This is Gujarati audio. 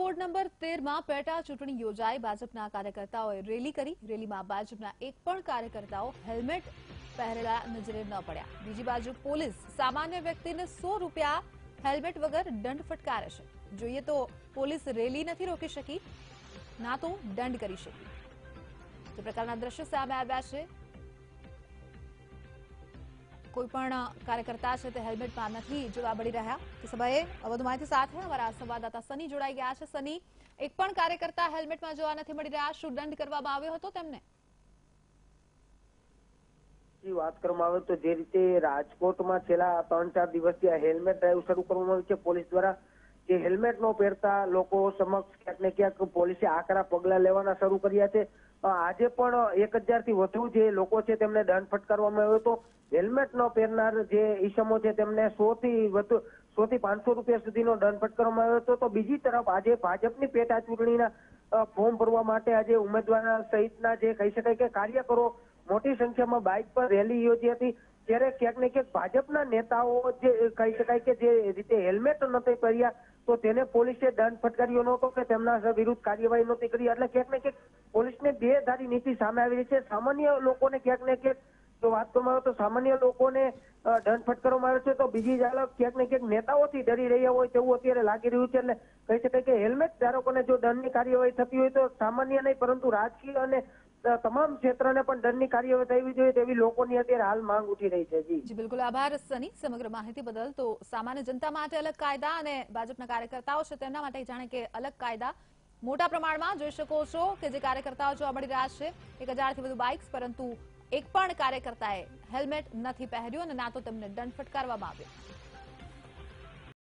વોર્ડ નંબર તેરમાં પેટા ચૂંટણી યોજાઈ. ભાજપના કાર્યકર્તાઓએ રેલી કરી. રેલીમાં ભાજપના એક પણ કાર્યકર્તાઓ હેલ્મેટ પહેરેલા નજરે ન પડ્યા. બીજી બાજુ પોલીસ સામાન્ય વ્યક્તિને સો રૂપિયા હેલ્મેટ વગર દંડ ફટકારે છે. જોઈએ તો પોલીસ રેલી નથી રોકી શકી, ના તો દંડ કરી શકી. તે પ્રકારના દ્રશ્યો સામે આવ્યા છે. કોઈ પણ કાર્યકર્તા છે તે હેલ્મેટમાં નથી જોવા મળી રહ્યા. તે સમયે વધુ માહિતી સાથે અમારા સંવાદદાતા સની જોડાઈ ગયા છે. સની, એક પણ કાર્યકર્તા હેલ્મેટમાં જોવા નથી મળી રહ્યા. શું દંડ કરવામાં આવ્યો હતો તેમને? વાત કરવામાં આવે તો જે રીતે રાજકોટમાં છેલ્લા ત્રણ ચાર દિવસથી હેલ્મેટ ડ્રાઈવ શરૂ કરવામાં આવી છે. પોલીસ દ્વારા જે હેલ્મેટ ન પહેરતા લોકો સમક્ષ ક્યાંક ને ક્યાંક પોલીસે આકરા પગલા લેવાના શરૂ કર્યા છે. આજે પણ એક હજારથી વધુ જે લોકો છે તેમને દંડ ફટકારવામાં આવ્યો હતો. હેલ્મેટ ન પહેરનાર જે ઈસમો છે તેમને સો થી વધુ સો થી પાંચસો રૂપિયા સુધીનો દંડ ફટકારવામાં આવ્યો હતો. તો બીજી તરફ આજે ભાજપની પેટા ચૂંટણીના ફોર્મ ભરવા માટે આજે ઉમેદવાર સહિતના જે કહી શકાય કે કાર્યકરો મોટી સંખ્યામાં બાઇક પર રેલી યોજી હતી. ત્યારે ક્યાંક ને ક્યાંક ભાજપના નેતાઓ જે કહી શકાય કે જે રીતે હેલ્મેટ નથી પહેર્યા, તો તેને પોલીસે દંડ ફટકાર્યો નહોતો કે તેમના વિરુદ્ધ કાર્યવાહી નહોતી કરી. એટલે ક્યાંક ને ક્યાંક પોલીસને બે નીતિ સામે આવી રહી છે. સામાન્ય લોકોને ક્યાંક ને ક્યાંક જો વાત કરવામાં આવે તો સામાન્ય લોકોને દંડ ફટકારવામાં આવે છે. તો બીજી ઝાલક ક્યાંક ને ક્યાંક નેતાઓથી ડરી રહ્યા હોય તેવું અત્યારે લાગી રહ્યું છે. એટલે કહી શકાય કે હેલ્મેટ ધારકોને જો દંડની કાર્યવાહી થતી હોય તો સામાન્ય નહીં, પરંતુ રાજકીય અને તમામ ક્ષેત્રને પણ દંડની કાર્યવાહી થવી જોઈએ તેવી લોકોની અત્યારે હાલ માંગ ઉઠી રહી છે જી, બિલકુલ. આભાર, સની, સમગ્ર માહિતી બદલ. તો સામાન્ય જનતા માટે અલગ કાયદા અને ભાજપના કાર્યકર્તાઓ છે, તેમના માટે જાણે કે અલગ કાયદા. મોટા પ્રમાણમાં જોઈ શકો છો કે જે કાર્યકર્તાઓ જોવા મળી રહ્યા છે, એક હજારથી વધુ બાઇક્સ, પરંતુ એક પણ કાર્યકર્તાએ હેલ્મેટ નથી પહેર્યું અને ના તો તેમને દંડ ફટકારવામાં આવ્યો.